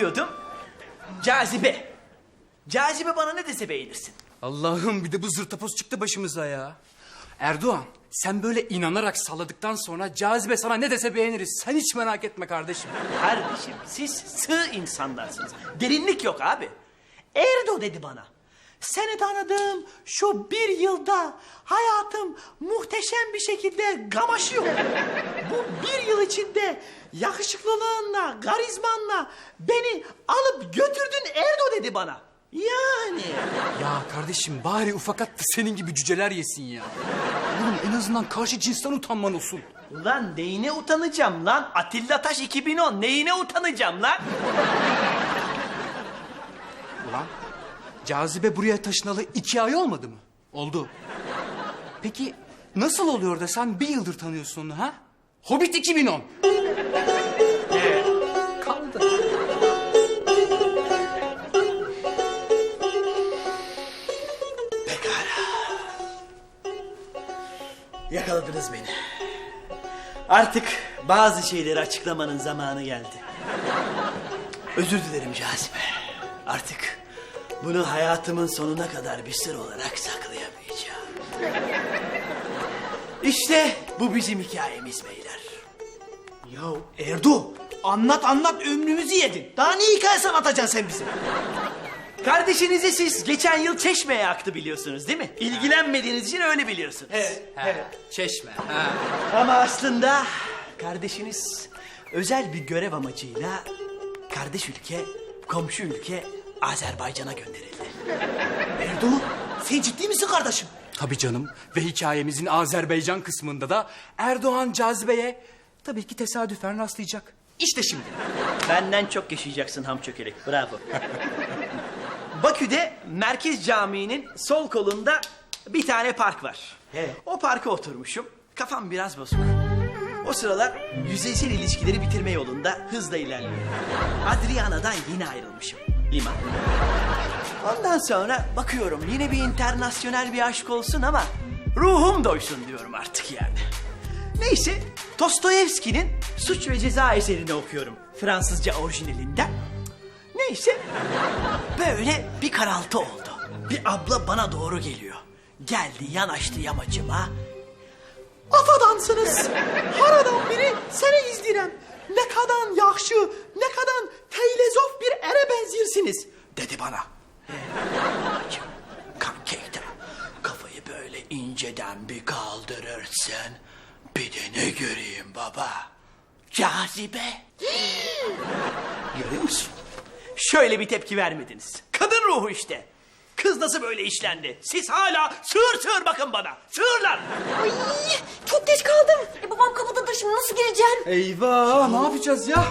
diyordum? Cazibe. Cazibe bana ne dese beğenirsin. Allah'ım bir de bu zırtapoz çıktı başımıza ya. Erdoğan sen böyle inanarak salladıktan sonra cazibe sana ne dese beğeniriz. Sen hiç merak etme kardeşim. Kardeşim siz sığ insanlarsınız. Derinlik yok abi. Erdo dedi bana. Seni tanıdığım şu bir yılda hayatım muhteşem bir şekilde gamaşıyor. Bu bir yıl içinde yakışıklılığınla, karizmanla beni alıp götürdün Erdo dedi bana. Yani. Ya kardeşim bari ufak at da senin gibi cüceler yesin ya. Oğlum en azından karşı cinsten utanman olsun. Ulan neyine utanacağım lan? Atilla Taş 2010 neyine utanacağım lan? Ulan cazibe buraya taşınalı iki ay olmadı mı? Oldu. Peki nasıl oluyor da sen bir yıldır tanıyorsun onu ha? Hobbit 2010. Kaldı. Yakaladınız beni. Artık bazı şeyleri açıklamanın zamanı geldi. Özür dilerim Cazibe. Artık bunu hayatımın sonuna kadar bir sır olarak saklayamayacağım. İşte bu bizim hikayemiz beyler. Ya Erdo anlat anlat ömrümüzü yedin. Daha ne hikayesi anlatacaksın sen bize? Kardeşinizi siz geçen yıl Çeşme'ye aktı biliyorsunuz değil mi? İlgilenmediğiniz için öyle biliyorsunuz. Ha, Çeşme. Ha. Ama aslında kardeşiniz özel bir görev amacıyla kardeş ülke, komşu ülke Azerbaycan'a gönderildi. Erdo sen ciddi misin kardeşim? Tabii canım ve hikayemizin Azerbaycan kısmında da Erdoğan cazibeye tabii ki tesadüfen rastlayacak. İşte şimdi. Benden çok yaşayacaksın ham çökelek. Bravo. Bakü'de Merkez Camii'nin sol kolunda bir tane park var. He. O parka oturmuşum. Kafam biraz bozuk. O sıralar yüzeysel ilişkileri bitirme yolunda hızla ilerliyorum. Adriana'dan yine ayrılmışım. Liman. Ondan sonra bakıyorum yine bir internasyonel bir aşk olsun ama ruhum doysun diyorum artık yani. Neyse Dostoyevski'nin Suç ve Ceza eserini okuyorum Fransızca orijinalinden. Neyse böyle bir karaltı oldu. Bir abla bana doğru geliyor. Geldi yanaştı yamacıma. Afadansınız. Haradan biri seni izleyen. Ne kadar yakşı, ne kadar teylezof bir ere benzirsiniz. dedi bana. Kankeyda kafayı böyle inceden bir kaldırırsın. Bir de ne göreyim baba? Cazibe. Görüyor musun? Şöyle bir tepki vermediniz. Kadın ruhu işte. Kız nasıl böyle işlendi? Siz hala sığır sığır bakın bana. Sığırlar. Ay çok geç kaldım. E, babam kapıdadır şimdi nasıl gireceğim? Eyvah ne yapacağız ya?